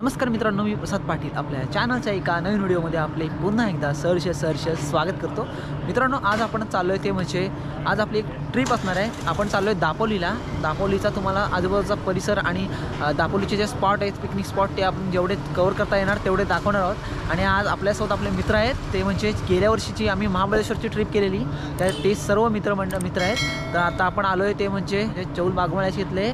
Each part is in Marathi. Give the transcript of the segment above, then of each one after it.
नमस्कार मित्रांनो मी प्रसाद पाटील आपल्या चॅनलच्या एका नवीन व्हिडिओमध्ये आपले पुन्हा एकदा सहर्ष सहर्ष स्वागत करतो. मित्रांनो आज आपण चाललो आहे ते म्हणजे आज आपली एक ट्रिप असणार आहे. आपण चाललो आहे दापोलीला. दापोलीचा तुम्हाला आजूबाजूचा परिसर आणि दापोलीचे जे स्पॉट आहेत पिकनिक स्पॉट ते आपण जेवढे कवर करता येणार तेवढे दाखवणार आहोत. आणि आज आपल्यासोबत आपले मित्र आहेत. ते म्हणजे गेल्या वर्षीची आम्ही महाबळेश्वरची ट्रिप केलेली. त्या ते सर्व मित्रमंड मित्र आहेत. तर आता आपण आलो आहे ते म्हणजे चौल बागमळ्याचे इथले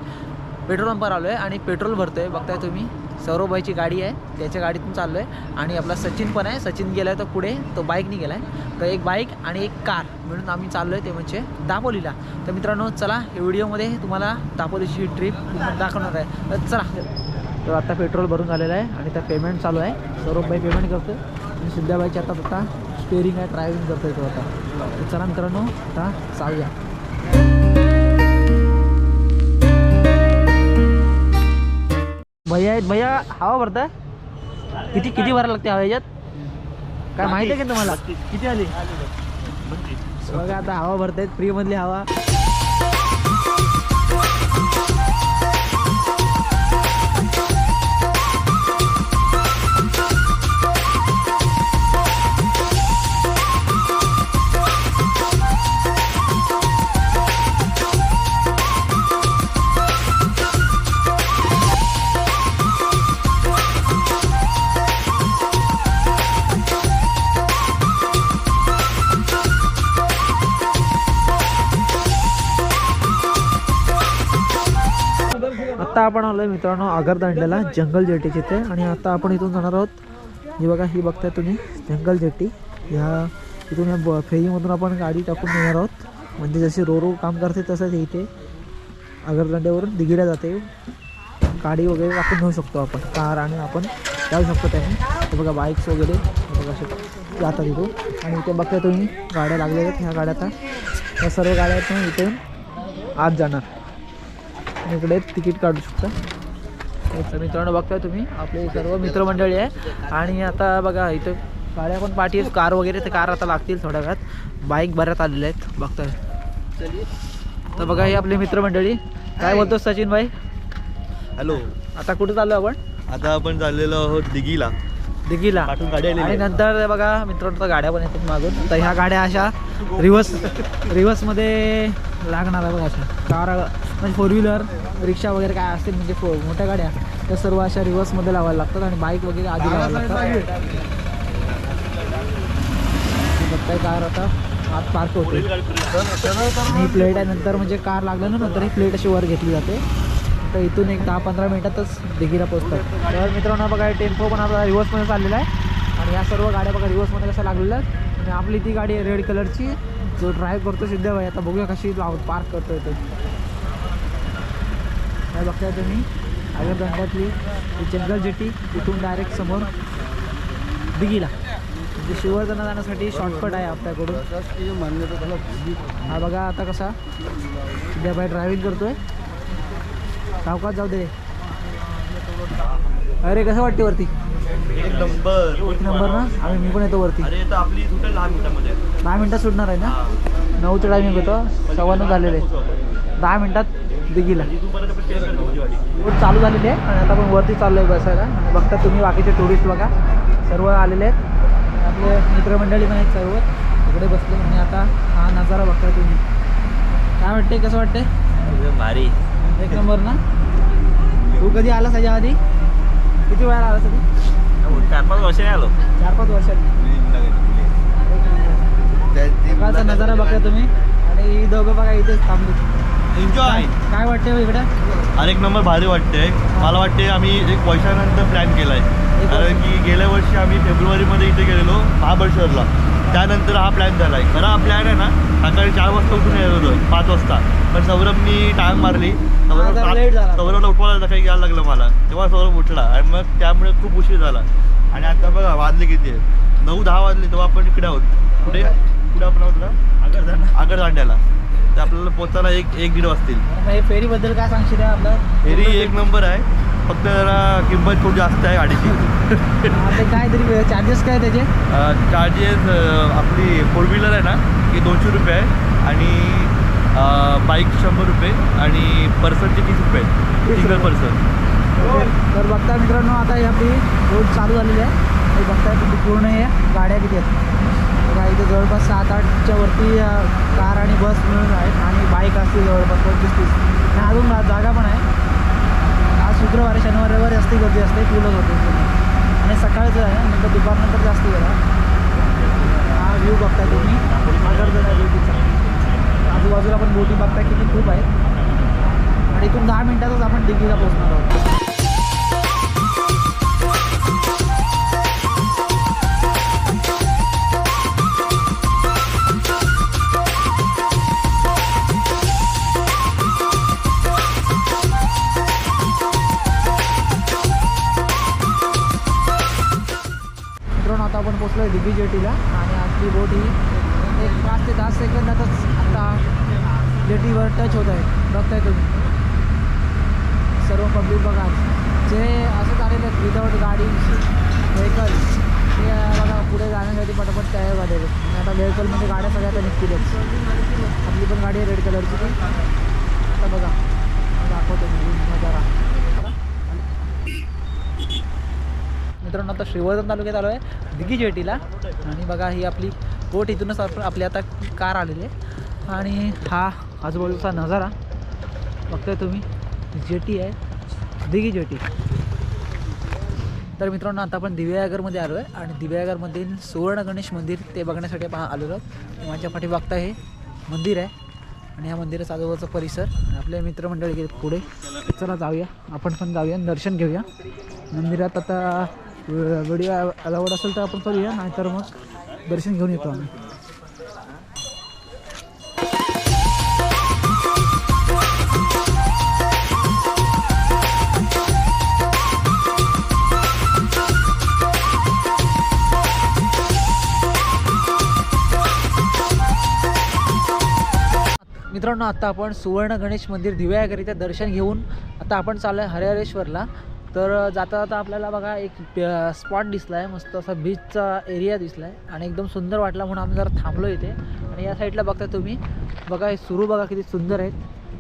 पेट्रोल पंपावर आलो आहे आणि पेट्रोल भरतो आहे बघताय तुम्ही. सौरभभाईची गाडी आहे त्याच्या गाडीतून चाललो आहे आणि आपला सचिन पण आहे. सचिन गेला आहे तर पुढे तो बाईकने गेला आहे तर एक बाईक आणि एक कार म्हणून आम्ही चाललो आहे ते म्हणजे दापोलीला. तर मित्रांनो चला या व्हिडिओमध्ये तुम्हाला दापोलीची ट्रिप दाखवणार आहे. तर चला. तर आता पेट्रोल भरून झालेलं आहे आणि त्या पेमेंट चालू आहे. सौरभभाई पेमेंट करतो आणि सिद्धाबाईची आता आता स्टेअरिंग आहे ड्रायव्हिंग करतो तो आता. चला मित्रांनो आता चालूया. भैया आहेत. भैया हवा भरता? किती किती भरायला लागते हवा याच्यात? काय माहिती आहे का तुम्हाला? किती आली? बघा आता हवा भरतायत आहेत फ्रीमधली हवा. आपण आलो आलोय मित्रांनो आगरदांड्याला जंगल जेटीचे ते आणि आता आपण इथून जाणार आहोत. ही बघा ही बघताय तुम्ही जंगल जेटी. ह्या इथून या ब- फेरीमधून आपण गाडी टाकून येणार आहोत. म्हणजे जशी रो रो काम करते तसंच इथे आगरदांड्यावरून दिघीला जाते. गाडी वगैरे टाकून घेऊ शकतो आपण. कार आणि आपण जाऊ शकतो त्याने. बघा बाईक्स वगैरे. बघा असे जातात इथून आणि इथे बघताय तुम्ही गाड्या लागलेल्या आहेत. ह्या गाड्या आता या सर्व गाड्या आहेत इथे आत जाणार. इकडे तिकीट काढू शकता. तर मित्रांनो बघताय तुम्ही आपले सर्व मित्रमंडळी आहे. आणि आता बघा इथं गाड्या पण पाठी कार वगैरे ते कार आता लागतील थोड्या वेळात. बाईक बऱ्याच आलेल्या आहेत. बघताय. तर बघा ही आपली मित्रमंडळी. काय बोलतो सचिन भाई? हॅलो आता कुठे चाललो आपण? आता आपण चाललेलो आहोत दिघीला. दिघीला आणि. नंतर बघा मित्रांनो तर गाड्या पण येतात मागून. तर ह्या गाड्या अशा रिवर्स रिवर्समध्ये लागणार आहे बघा अशा. कार म्हणजे फोर व्हीलर रिक्षा वगैरे काय असतील म्हणजे फो मोठ्या गाड्या त्या सर्व अशा रिवर्समध्ये लावायला लागतात आणि बाईक वगैरे आधी लावायला लागतात. बघताय कार आता आत पार्क होते. ही प्लेट आहे नंतर म्हणजे कार लागलं ना नंतर ही प्लेट अशी वर घेतली जाते. तर इथून एक दहा पंधरा मिनिटातच दिघीला पोचतात तर मित्रांनो बघा टेम्पो पण आपला रिवर्समध्ये चाललेला आहे. आणि या सर्व गाड्या बघा रिवर्समध्ये कशा लागलेल्या आहेत. आणि आपली ती गाडी आहे रेड कलरची जो ड्राईव्ह करतो सिद्ध भाई आता बघूया कशी लाव पार्क करतोय तो. काय बघताय तुम्ही आगर दंडातली जंगल जेटी इथून डायरेक्ट समोर दिघीला. म्हणजे शिवर्धना जाण्यासाठी शॉर्टकट आहे आपल्याकडून. हा बघा आता कसा सध्या भाई ड्रायव्हिंग करतोय. सावकाश जाऊ दे. अरे कसं वाटते वरती? एक नंबर एक नंबर ना? आम्ही मी पण येतो वरती. अरे तर आपली सुटेल दहा मिनिटामध्ये. दहा मिनिटात सुटणार आहे ना? नऊचं टायमिंग होतं. सव्वा नऊ झालेले. दहा मिनिटात दिघीला माझी गाडी बोट चालू झालेली आहे. आणि आता आपण वरती चाललो आहे बसायला. आणि बघता तुम्ही बाकीचे टुरिस्ट बघा. सर्व आलेले आहेत. आपले मित्रमंडळी पण आहेत सर्व. इकडे बसले. आणि आता हा नजारा बघताय तुम्ही. काय वाटते कसं वाटते भारी. एक नंबर ना? तू कधी आलास त्याच्या आधी? किती वेळा आलास आधी चार पाच वर्ष नाही आलो. चार पाच वर्षात सकाळचा नजारा बघता तुम्ही. आणि ही दोघं बघा इथेच थांबली. एन्जॉय काय वाटते हो इकडं? अरे एक नंबर भारी वाटते मला वाटते आम्ही एक वर्षानंतर प्लॅन केलाय. कारण की गेल्या वर्षी आम्ही फेब्रुवारीमध्ये इथे गेलेलो महाबळेश्वरला. त्यानंतर हा प्लॅन झाला आहे खरा हा प्लॅन आहे ना सकाळी चार वाजता उठून येत होतो पाच वाजता. पण सौरभनी टाइम मारली. सौरभला उठवायला सकाळी यायला लागलं मला. तेव्हा सौरभ उठला आणि मग त्यामुळे खूप उशीर झाला. आणि आता बघा वाजले किती आहे नऊ दहा वाजले तेव्हा आपण इकडे आहोत. कुठे? कुठे आपण आहोत आगरदांड्याला. तर आपल्याला पोचायला एक एक दीड वाजतील. हे फेरीबद्दल काय सांगशील आपलं? फेरी एक नंबर आहे. फक्त जरा किंमत खूप जास्त आहे गाडीची. काय तरी चार्जेस काय त्याचे? चार्जेस आपली फोर व्हीलर आहे ना ही दोनशे रुपये आहे. आणि बाईक शंभर रुपये आणि पर्सनचे तीस रुपये सिंगल पर्सन तर बघता मित्रांनो आता ही आपली रोड चालू झालेली आहे. बघताय किती पूर्ण हे गाड्या किती आहेत. बघा इथे जवळपास सात आठच्या वरती कार आणि बस मिळून आहेत आणि बाईक असते जवळपास पंचवीस तीस. आणि अजून जागा पण आहे. आज शुक्रवारी शनिवार रविवारी जास्ती गर्दी असते फुलच होते. आणि सकाळचं आहे नंतर दुपारनंतर जास्ती वेळा हा व्ह्यू बघताय तुम्ही. आजूबाजूला पण बोटी बघताय किती खूप आहेत. आणि इथून दहा मिनिटातच आपण दिल्लीला पोहोचणार आहोत. आता आपण पोचलो आहे दिग्गी आणि आपली बोट ही एक पाच ते दहा सेकंदातच आता जेटीवर टच होत आहे. बघताय तुम्ही. सर्व पब्लिक बघा. जे असं आलेले आहेत विदाऊट गाडी व्हेकल ते बघा पुढे जाण्यासाठी पटापट तयार झालेले आहेत. आणि आता व्हेकलमध्ये गाड्या सगळ्या आता निघतीलच आपली पण गाडी आहे रेड कलरची ती. आता बघा. दाखवतो मी. नजारा. मित्रांनो आता श्रीवर्धन तालुक्यात आलो आहे दिग्गी जेटीला. आणि बघा ही आपली बोट इथूनच आपण आपली आता कार आलेली आहे. आणि हा आजूबाजूचा नजारा बघताय तुम्ही. जेटी आहे दिगी जेटी. तर मित्रांनो आता आपण दिव्यागरमध्ये आलो आहे आणि दिव्यागरमधील सुवर्ण गणेश मंदिर ते बघण्यासाठी पहा आलेलो आहोत. माझ्या पाठी बघता हे मंदिर आहे. आणि या मंदिराचा आजूबाजूचा परिसर आणि आपले मित्रमंडळी गेले पुढे. चला जाऊया. आपण पण जाऊया. दर्शन घेऊया. मंदिरात आता व्हिडिओ अलावड असेल तर आपण करूया नाहीतर मग दर्शन घेऊन येतो आम्ही. मित्रांनो आता आपण सुवर्ण गणेश मंदिर दिव्याकरिता दर्शन घेऊन आता आपण चाललो आहे हरिहरेश्वरला. तर जाता जाता आपल्याला बघा एक स्पॉट दिसला आहे मस्त असा बीचचा एरिया दिसला आहे आणि एकदम सुंदर वाटला म्हणून आम्ही जरा थांबलो इथे. आणि या साईडला बघता तुम्ही बघा हे सुरू बघा किती सुंदर आहेत.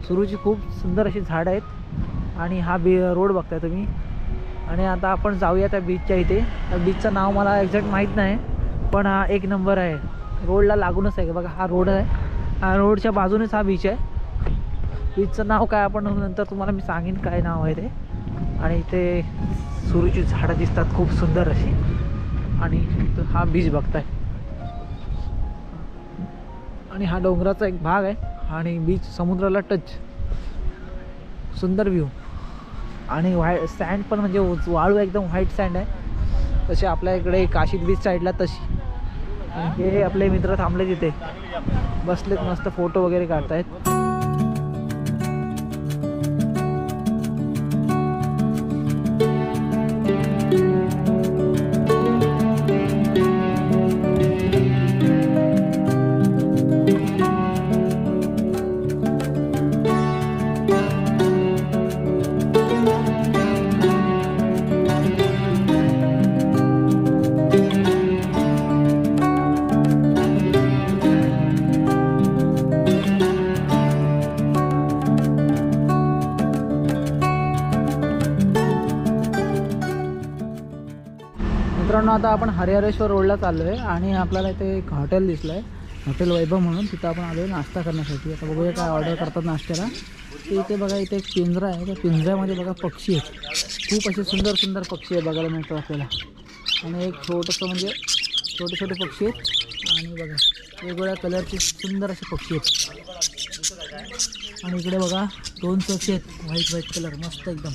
सुरूची खूप सुंदर अशी झाडं आहेत. आणि हा बी रोड बघताय तुम्ही. आणि आता आपण जाऊया त्या बीचच्या इथे. त्या बीचचं नाव मला एक्झॅक्ट माहीत नाही पण हा एक नंबर आहे. रोडला लागूनच आहे. बघा हा रोड आहे. हा रोडच्या बाजूनेच हा बीच आहे. बीचचं नाव काय आपण नंतर तुम्हाला मी सांगेन काय नाव आहे ते. आणि इथे सुरूची झाडं दिसतात खूप सुंदर अशी. आणि हा बीच बघताय. आणि हा डोंगराचा एक भाग आहे. आणि बीच समुद्राला टच सुंदर व्ह्यू आणि व्हाय सँड पण म्हणजे वाळू एकदम व्हाईट सँड आहे. तसे आपल्या इकडे काशीद बीच साईडला तशी. आणि हे आपले मित्र थांबले तिथे. बसलेत मस्त फोटो वगैरे काढतायत. आता आपण हरिहरेश्वर रोडला चाललो आहे आणि आपल्याला इथे एक हॉटेल दिसलं आहे हॉटेल वैभव म्हणून. तिथं आपण आलो आहे नाश्ता करण्यासाठी. आता बघूया काय ऑर्डर करतात नाश्त्याला. ते इथे बघा इथे एक पिंजरा आहे. त्या पिंजऱ्यामध्ये बघा पक्षी आहेत. खूप असे सुंदर सुंदर पक्षी आहे बघायला मिळतात आपल्याला. आणि एक छोटंसं म्हणजे छोटे छोटे पक्षी आहेत. आणि बघा वेगवेगळ्या कलरचे सुंदर असे पक्षी आहेत. आणि इकडे बघा दोन पक्षी आहेत. White white colour. मस्त एकदम.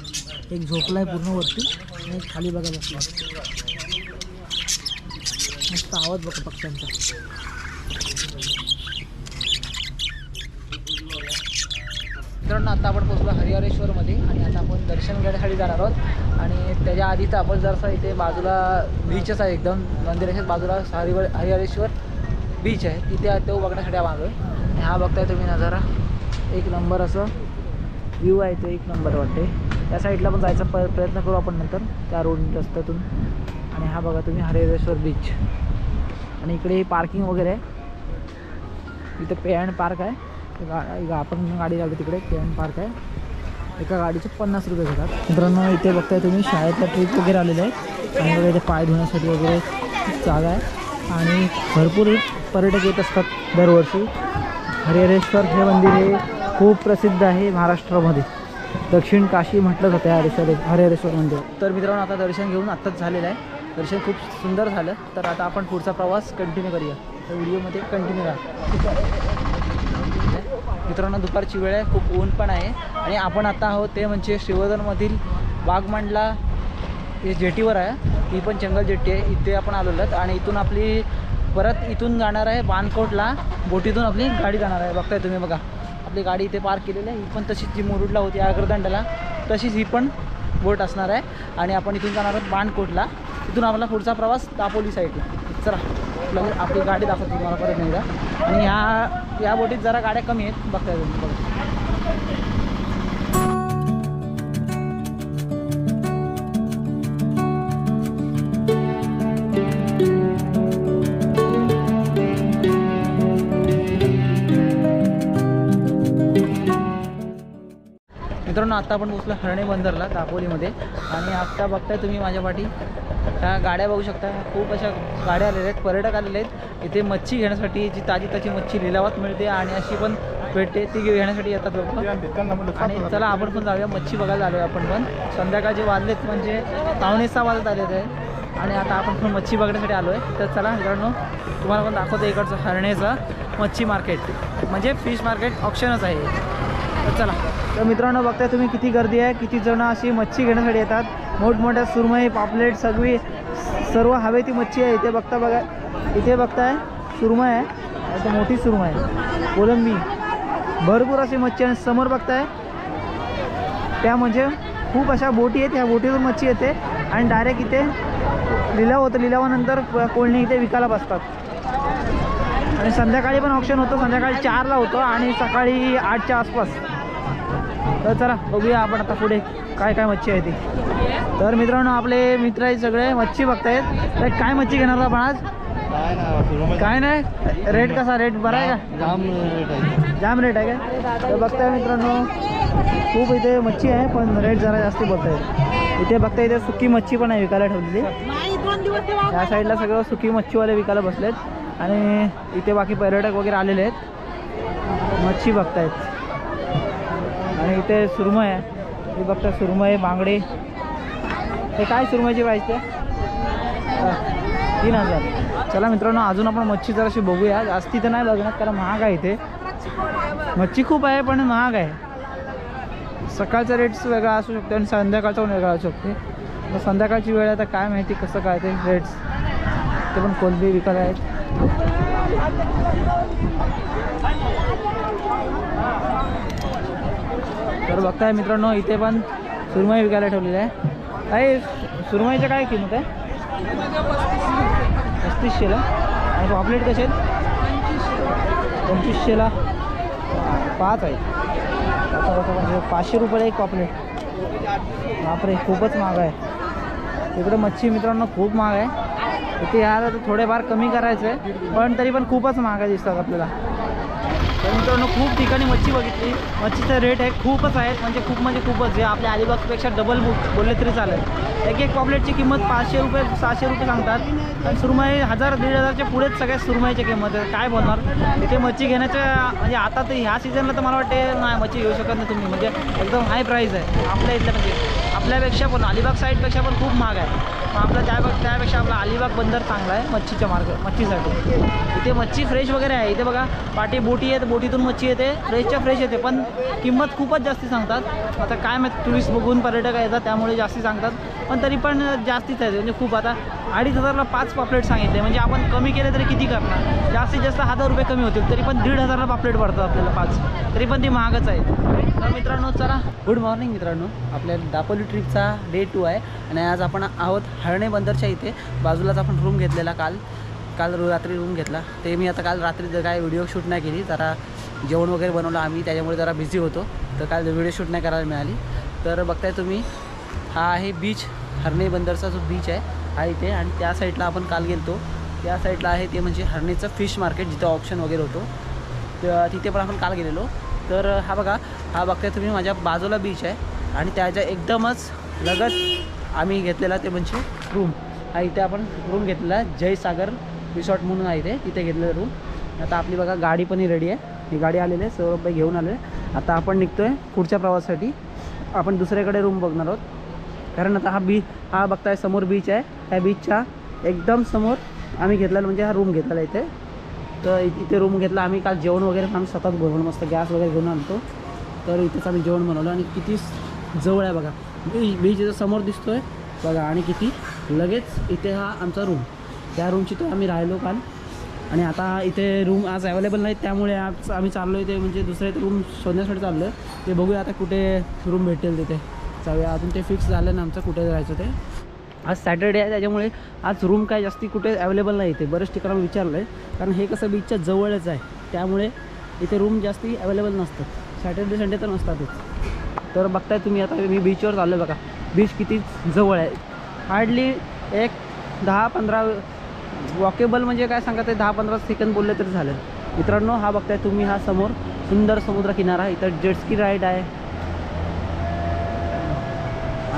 एक झोपला आहे पूर्ण वरती. आणि एक खाली बघा बसला मस्त आवाज बघा पक्ष्यांचा. मित्रांनो आता आपण पोचलो हरिहरेश्वरमध्ये आणि आता आपण दर्शन घेण्यासाठी जाणार आहोत. आणि त्याच्या आधी तर आपण जरासा इथे बाजूला बीचच आहे एकदम. मंदिराच्याच बाजूला हरिवर हरिहरेश्वर बीच आहे. तिथे तो बघण्यासाठी आपण आलो आहे आणि हा बघताय तुम्ही नजारा. एक नंबर असं व्ह्यू आहे तो. एक नंबर वाटते त्या साईडला पण जायचा प प्रयत्न करू आपण नंतर. त्या रोड रस्त्यातून. आणि हा बघा तुम्ही हरिहरेश्वर बीच आणि इकडे पार्किंग वगैरे आहे. इथं पे अँड पार्क आहे. गा आपण गाडी लावली तिकडे पे अँड पार्क आहे. एका गाडीचे पन्नास रुपये घेतात. मित्रांनो इथे बघताय तुम्ही शाळेतला ट्रिप वगैरे आलेले आहेत. आणि बघा इथे पाय धुण्यासाठी वगैरे जागा आहे. आणि भरपूर पर्यटक येत असतात दरवर्षी. हरिहरेश्वर हे मंदिर हे खूप प्रसिद्ध आहे महाराष्ट्रामध्ये. दक्षिण काशी म्हटलं जातं हरेश्वर हरिहरेश्वर मंदिर. तर मित्रांनो आता दर्शन घेऊन आत्ताच झालेलं आहे. दर्शन खूप सुंदर झालं. तर आता आपण पुढचा प्रवास कंटिन्यू करूया. तर व्हिडिओमध्ये कंटिन्यू राहा. मित्रांनो दुपारची वेळ आहे. खूप ऊन पण आहे. आणि आपण आता आहोत ते म्हणजे श्रीवर्धनमधील वाघमांडला हे जेटीवर आहे. ही पण जंगल जेटी आहे. इथे आपण आलेलो आणि इथून आपली परत इथून जाणार आहे बानकोटला. बोटीतून आपली गाडी जाणार आहे. बघताय तुम्ही बघा. आपली गाडी इथे पार्क केलेली आहे. ही पण तशीच जी मुरुडला होती आगरदंडाला तशीच ही पण बोट असणार आहे. आणि आपण इथून जाणार आहोत बाणकोटला इथून आपला पुढचा प्रवास दापोली साईडला. चला आपल्याला आपली गाडी दाखवतो तुम्हाला परत एकदा. आणि ह्या या बोटीत जरा गाड्या कमी आहेत. बघताय तुम्ही बघा. मित्रांनो आत्ता आपण पोचलो हरणे बंदरला दापोलीमध्ये. आणि आत्ता बघताय तुम्ही माझ्या पाठी ह्या गाड्या बघू शकता. खूप अशा गाड्या आलेल्या आहेत पर्यटक आलेले आहेत. इथे मच्छी घेण्यासाठी जी ताजी ताजी मच्छी लिलावात मिळते आणि अशी पण भेटते ती घेण्यासाठी येतात लोक. आणि चला आपण पण जाऊया. मच्छी बघायला आलो आपण पण. संध्याकाळचे वाजलेत म्हणजे पावणे सहा वाजत आलेत आहे आणि आता आपण पण मच्छी बघण्यासाठी आलो आहे तर चला मित्रांनो तुम्हाला पण दाखवतो इकडचं हरणेचं मच्छी मार्केट. म्हणजे फिश मार्केट ऑप्शनच आहे. तर चला. तर मित्रांनो बघताय तुम्ही किती गर्दी आहे किती जण अशी मच्छी घेण्यासाठी येतात. मोठमोठ्या सुरमई पापलेट सगळी सर्व हवे ती मच्छी आहे. इथे बघता बघा. इथे बघताय सुरमई आहे. आता मोठी सुरमई आहे. कोलंबी. भरपूर अशी मच्छी आणि समोर बघताय त्या म्हणजे खूप अशा बोटी आहेत. ह्या बोटीतून मच्छी येते. आणि डायरेक्ट इथे लिलाव होतं. लिलावानंतर कोळणी इथे विकायला बसतात. आणि संध्याकाळी पण ऑप्शन होतं. संध्याकाळी चारला होतं. आणि सकाळी आठच्या आसपास. तर चला बघूया आपण आता पुढे. काय काय मच्छी आहे ती? तर मित्रांनो आपले मित्र आहेत सगळे मच्छी बघतायत. तर काय मच्छी घेणार आपण आज? काय नाही रेट कसा? रेट बरा आहे का? जाम रेट आहे. जाम रेट आहे का? तर बघताय मित्रांनो खूप इथे मच्छी आहे पण रेट जरा जास्त बोलताय इथे बघताय इथे सुकी मच्छी पण आहे विकायला ठेवलेली. या साईडला सगळं सुकी मच्छीवाले विकायला बसलेत. आणि इथे बाकी पर्यटक वगैरे आलेले आहेत. मच्छी बघतायत. आणि इथे सुरमई आहे. हे बघता सुरमई बांगडे. हे काय सुरमईची प्राईस ते? तीन हजार. चला मित्रांनो अजून आपण मच्छी जराशी बघूया. जास्ती तर नाही बघणार कारण महाग आहे इथे मच्छी खूप आहे पण महाग आहे. सकाळचा रेट्स वेगळा असू शकतो आणि संध्याकाळचा पण वेगळा असू शकते. संध्याकाळची वेळ आहे तर काय माहिती कसं काय ते रेट्स ते पण कोलबी विकत आहेत. तर बघताय मित्रांनो इथे पण सुरमई विकायला ठेवलेली आहे. काही सुरमईच्या काय किंमत आहे? पस्तीसशेला. आणि पॉपलेट कसे आहेत? पंचवीसशेला. पाच आहेत. म्हणजे पाचशे रुपयाला एक पॉपलेट. बापरे खूपच महाग आहे. इकडे मच्छी मित्रांनो खूप महाग आहे. इथे यार तर थोडेफार कमी करायचं आहे पण तरी पण खूपच महाग आहे दिसतात आपल्याला. तर मित्रांनो खूप ठिकाणी मच्छी बघितली. मच्छीचा रेट आहे खूपच आहेत म्हणजे खूप म्हणजे खूपच. जे आपल्या अलिबागपेक्षा डबल बुक बोलले तरी चालेल. एक एक पॉपलेटची किंमत पाचशे रुपये सहाशे रुपये सांगतात. आणि सुरमई हजार दीड हजारच्या पुढेच सगळ्यात सुरमईची किंमत आहे. काय बोलणार? इथे मच्छी घेण्याच्या म्हणजे आता तर ह्या सीझनला तर मला वाटते नाही मच्छी घेऊ शकत नाही तुम्ही. म्हणजे एकदम हाय प्राईज आहे. आपल्या इथल्या म्हणजे. आपल्यापेक्षा पण अलिबाग साईडपेक्षा पण खूप महाग आहे. मग आपलं त्या त्यापेक्षा आपला अलिबाग बंदर चांगला आहे मच्छीच्या मार्ग मच्छीसाठी. इथे मच्छी फ्रेश वगैरे आहे. इथे बघा पाठी बोटी आहेत बोटीतून मच्छी येते फ्रेशच्या फ्रेश येते. पण किंमत खूपच जास्ती सांगतात. आता काय माहिती टुरिस्ट बघून पर्यटक येतात त्यामुळे जास्ती सांगतात. पण तरी पण जास्तीच आहे म्हणजे खूप आता अडीच हजारला पाच पापलेट सांगितले. म्हणजे आपण कमी केले तरी किती करणार? जास्तीत जास्त हजार रुपये कमी होतील. तरी पण दीड हजारला पापलेट पडतात आपल्याला पाच. तरी पण ती महागच आहे तर मित्रांनो चला. गुड मॉर्निंग मित्रांनो. आपल्या दापोली ट्रिपचा डे टू आहे. आणि आज आपण आहोत हरणे बंदरच्या इथे. बाजूलाच आपण रूम घेतलेला काल. काल रात्री रूम घेतला. ते मी आता काल रात्री जर काय व्हिडिओ शूट नाही केली जरा जेवण वगैरे बनवलं आम्ही त्याच्यामुळे जरा बिझी होतो. तर काल व्हिडिओ शूट नाही करायला मिळाली. तर बघताय तुम्ही हा आहे बीच हरणे बंदरचा जो बीच आहे हा इथे. आणि त्या साईडला आपण काल गेलतो. त्या साईडला आहे ते म्हणजे हरणेचं फिश मार्केट जिथं ऑप्शन वगैरे होतो. तर तिथे पण आपण काल गेलेलो. तर हा बघा हा बघताय तुम्ही माझ्या बाजूला बीच आहे. आणि त्याच्या एकदमच लगत आम्ही घेतलेला ते म्हणजे रूम हा इथे आपण रूम घेतलेला जयसागर रिसॉर्ट म्हणून आहे इथे तिथे घेतलेला रूम आता आपली बघा गाडी पण रेडी आहे. ही गाडी आलेली आहे. सौरभबाई घेऊन आले आता आपण निघतोय पुढच्या प्रवासासाठी. आपण दुसऱ्याकडे रूम बघणार आहोत. कारण आता हा बी हा बघताय समोर बीच आहे. त्या बीचच्या एकदम समोर आम्ही घेतलेला म्हणजे हा रूम घेतलेला इथे. तर इथे रूम घेतला. आम्ही काल जेवण वगैरे पण आम्ही स्वतःच बनवलं मस्त गॅस वगैरे घेऊन आणतो. तर इथेच आम्ही जेवण बनवलं आणि किती जवळ आहे बघा. म्हणजे बीच बीच इथं समोर दिसतोय. बघा आणि किती लगेच इथे हा आमचा रूम त्या रूमची तर आम्ही राहिलो काल. आणि आता इथे रूम आज अवेलेबल नाहीत त्यामुळे आज आम्ही चाललो आहे ते म्हणजे इथे रूम शोधण्यासाठी चाललो आहे ते बघूया आता कुठे रूम भेटेल तिथे. जाऊया. अजून ते फिक्स झालं ना आमचं कुठे जायचं ते? आज सॅटर्डे आहे त्याच्यामुळे आज रूम काय जास्ती कुठे अवेलेबल नाही इथे. बरेच ठिकाणी विचारलं आहे कारण हे कसं बीचच्या जवळच आहे. त्यामुळे इथे रूम जास्ती अवेलेबल नसतात सॅटर्डे संडे तर नसतातच. तर बघताय तुम्ही आता मी बीचवर चाललो आहे बघा. बीच किती जवळ आहे. हार्डली एक दहा पंधरा वॉकेबल म्हणजे काय सांगत आहे दहा पंधरा सेकंद बोलले तरी झालं मित्रांनो हा बघताय तुम्ही हा समोर सुंदर समुद्र किनारा. इथं जेटस्की राईड आहे.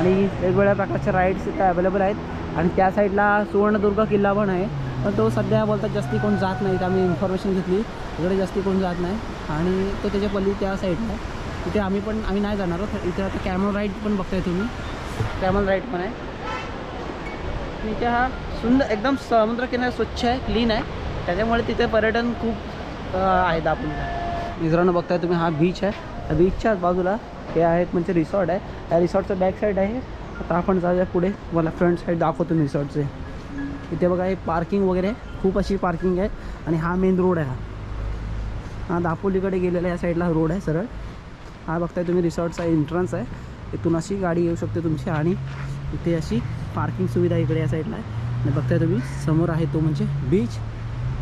आणि वेगवेगळ्या प्रकारच्या राईड्स इथं अवेलेबल आहेत. आणि त्या साईडला सुवर्णदुर्ग किल्ला पण आहे. पण तो सध्या बोलतात जास्ती कोण जात नाही आम्ही इन्फॉर्मेशन घेतली. तिकडे जास्ती कोण जात नाही. आणि तो त्याच्या पल्ली त्या साईडला आहे. तिथे आम्ही पण आम्ही नाही जाणार आहोत. इथे आता कॅमल राईड पण बघताय तुम्ही. कॅमल राईड पण आहे. तिथे इथे हा सुंदर एकदम समुद्रकिनारा स्वच्छ आहे क्लीन आहे. त्याच्यामुळे तिथे पर्यटन खूप आहेत आपण मित्रांनो बघताय तुम्ही हा बीच आहे. बीचच्याच बाजूला हे आहेत म्हणजे रिसॉर्ट आहे. त्या रिसॉर्टचं बॅक साईड आहे. आता आपण जाऊया पुढे. मला फ्रंट साईड दाखवतो मी रिसॉर्टचे इथे बघा हे पार्किंग वगैरे आहे. खूप अशी पार्किंग आहे. आणि हा मेन रोड आहे हा. हा दापोलीकडे गेलेला या साईडला रोड आहे सरळ. हा बघताय तुम्ही रिसॉर्टचा एंट्रन्स आहे. इथून अशी गाडी येऊ शकते तुमची आणि इथे अशी पार्किंग सुविधा इकडे या साईडला आहे. आणि बघताय तुम्ही समोर आहे तो म्हणजे बीच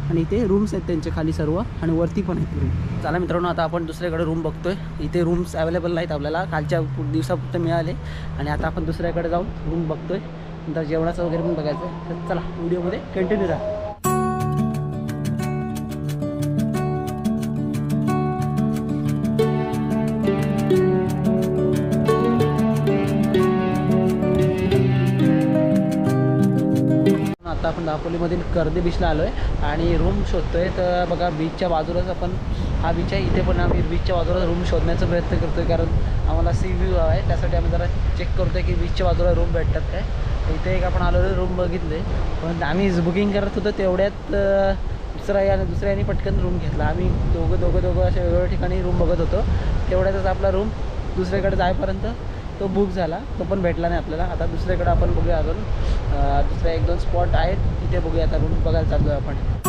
आणि इथे रूम्स आहेत त्यांचे खाली सर्व आणि वरती पण आहेत रूम चला मित्रांनो आता आपण दुसऱ्याकडे रूम बघतोय. इथे रूम्स अवेलेबल नाहीत आपल्याला. कालच्या पु- दिवसापुरते मिळाले. आणि आता आपण दुसऱ्याकडे जाऊन रूम बघतोय. नंतर जेवणाचं वगैरे पण बघायचं आहे तर चला व्हिडिओमध्ये कंटिन्यू राहा. आता दापोलीमधील कर्दे बीचला आलो आहे आणि रूम शोधतोय. तर बघा बीचच्या बाजूलाच आपण हा बीच आहे. इथे पण आम्ही बीचच्या बाजूला रूम शोधण्याचा प्रयत्न करतोय कारण आम्हाला सी व्ह्यू आहे. त्यासाठी आम्ही जरा चेक करतोय की बीचच्या बाजूला रूम भेटतात काय. इथे एक आपण आलो रूम बघितले. पण आम्ही बुकिंग करत होतो तेवढ्यात दुसरा या दुसऱ्या याने पटकन रूम घेतला. आम्ही दोघं दोघं दोघं अशा वेगवेगळ्या ठिकाणी रूम बघत होतो. तेवढ्यातच आपला रूम दुसरीकडे जायपर्यंत तो बुक झाला तो पण भेटला नाही आपल्याला. आता दुसरीकडे आपण बघूया अजून. दुसरा एक दोन स्पॉट आहेत तिथे बघूया आता रूम बघायला चाललो आहे आपण.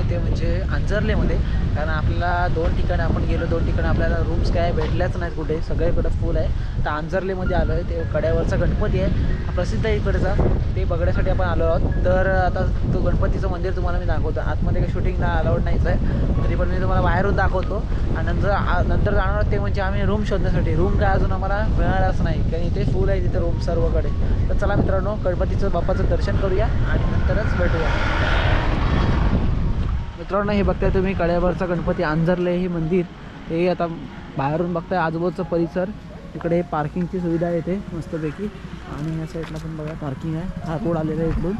आहे ते म्हणजे अंजरलेमध्ये. कारण आपल्याला दोन ठिकाणी आपण गेलो दोन ठिकाणी आपल्याला रूम्स काय भेटल्याच नाहीत कुठे. सगळीकडं फुल आहे. तर अंजर्लेमध्ये आलो आहे. ते कड्यावरचा गणपती आहे. प्रसिद्ध आहे इकडचा. ते बघण्यासाठी आपण आलो आहोत. तर आता तो गणपतीचं मंदिर तुम्हाला मी दाखवतो. आतमध्ये काही शूटिंगला अलाउड नाहीच आहे. तरी पण मी तुम्हाला बाहेरून दाखवतो. आणि नंतर नंतर जाणार ते म्हणजे आम्ही रूम शोधण्यासाठी. रूम काय अजून आम्हाला मिळालाच नाही. कारण इथे फुल आहे तिथे रूम सर्वकडे. तर चला मित्रांनो गणपतीचं बाप्पाचं दर्शन करूया आणि नंतरच भेटूया. मित्रांनो हे बघताय तुम्ही कड्यावरचा गणपती अंजरले हे मंदिर. हे आता बाहेरून बघताय आजूबाजूचा परिसर. इकडे पार्किंगची सुविधा आहे इथे मस्तपैकी. आणि या साईडला पण बघा पार्किंग आहे. हा रोड आलेला आहे इकडून.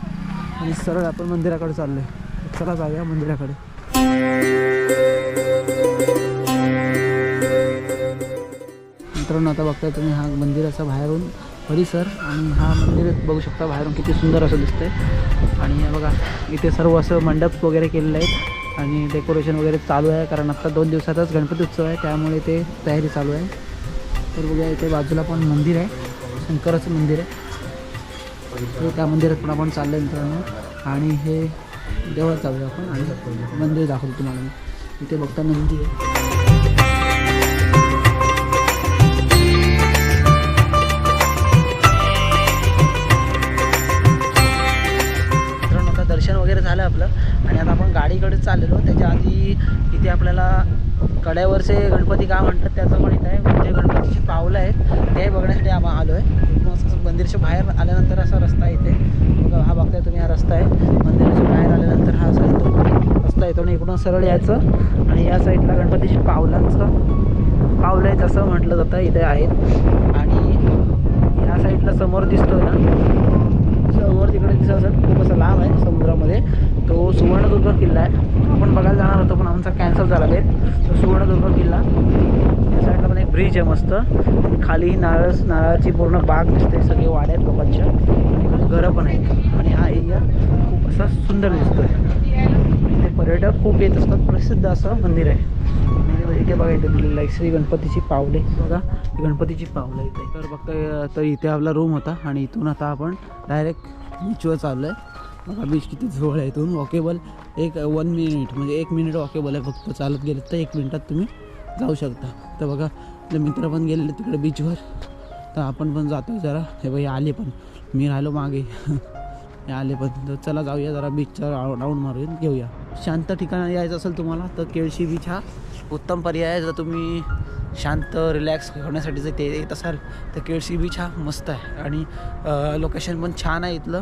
आणि सरळ आपण मंदिराकडे चाललो आहे चला जाऊया मंदिराकडे. मित्रांनो आता बघताय तुम्ही हा मंदिराचा बाहेरून परिसर. आणि हा मंदिर बघू शकता बाहेरून किती सुंदर असं दिसतंय. आणि बघा इथे सर्व असं मंडप वगैरे केलेलं आहेत. आणि डेकोरेशन वगैरे चालू आहे कारण आत्ता दोन दिवसातच गणपती उत्सव आहे त्यामुळे ते तयारी चालू आहे. तर बघूया इथे बाजूला पण मंदिर आहे शंकराचं मंदिर आहे. तर त्या मंदिरात पण आपण चाललो आहे मित्रांनो. आणि हे देवळ चालू आहे आपण आणि मंदिर दाखवतो तुम्हाला मी. इथे बघता नंदी आहे. झालं आपलं. आणि आता आपण गाडीकडे चाललेलो. त्याच्या आधी इथे आपल्याला कड्यावरचे गणपती का म्हणतात त्याचं पण इथं आहे. जे गणपतीची पावलं आहेत. ते बघण्यासाठी आम्हा आलो आहे मग मंदिरच्या बाहेर आल्यानंतर असा रस्ता आहे इथे. बघा हा बघताय तुम्ही हा रस्ता आहे. मंदिराच्या बाहेर आल्यानंतर हा असा येतो. रस्ता येतो आणि इकडून सरळ यायचं. आणि या साईडला गणपतीची पावलांचं पावलं आहेत असं म्हटलं जातं. इथे आहेत. आणि या साईडला समोर दिसतो ना. आहे मस्त. खाली नारळ नारळाची पूर्ण बाग दिसते सगळे वाड्या आहेत लोकांच्या घरं पण आहेत. आणि हा एरिया खूप असा सुंदर दिसतोय. इथे पर्यटक खूप येत असतात. प्रसिद्ध असं मंदिर आहे. इथे बघा इथे दिलेलं आहे. श्री गणपतीची पावले. बघा गणपतीची पावलं इथे. तर बघता तर इथे आपला रूम होता आणि इथून आता आपण डायरेक्ट बीचवर चाललो आहे बघा बीच किती जवळ आहे इथून. वॉकेबल एक वन मिनिट म्हणजे एक मिनिट वॉकेबल आहे. फक्त चालत गेले तर एक मिनिटात तुम्ही जाऊ शकता. तर बघा आपले मित्र पण गेलेले तिकडे बीचवर तर आपण पण जातो जरा. हे बाई आले पण. मी राहिलो मागे. हे आले पण. तर चला जाऊया जरा बीचचा राऊंड मारून घेऊया. शांत ठिकाण यायचं असेल तुम्हाला तर केळशी बीच हा. उत्तम पर्याय आहे जर तुम्ही शांत रिलॅक्स होण्यासाठी जर ते येत असाल तर केळशी बीच हा मस्त आहे. आणि लोकेशन पण छान आहे इथलं.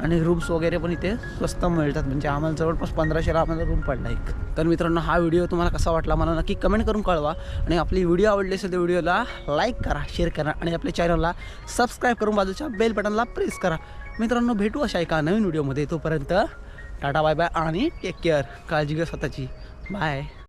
आणि रूम्स वगैरे पण इथे स्वस्त मिळतात. म्हणजे आम्हाला जवळपास पंधराशेला आम्हाला रूम पडला एक. तर मित्रांनो हा व्हिडिओ तुम्हाला कसा वाटला मला नक्की कमेंट करून कळवा. आणि आपली व्हिडिओ आवडली असेल तर व्हिडिओला लाईक करा शेअर करा. आणि आपल्या चॅनलला सबस्क्राईब करून बाजूच्या बेल बटनला प्रेस करा. मित्रांनो भेटू अशा एका नवीन व्हिडिओमध्ये तोपर्यंत टाटा बाय बाय आणि टेक केअर काळजी घ्या स्वतःची. बाय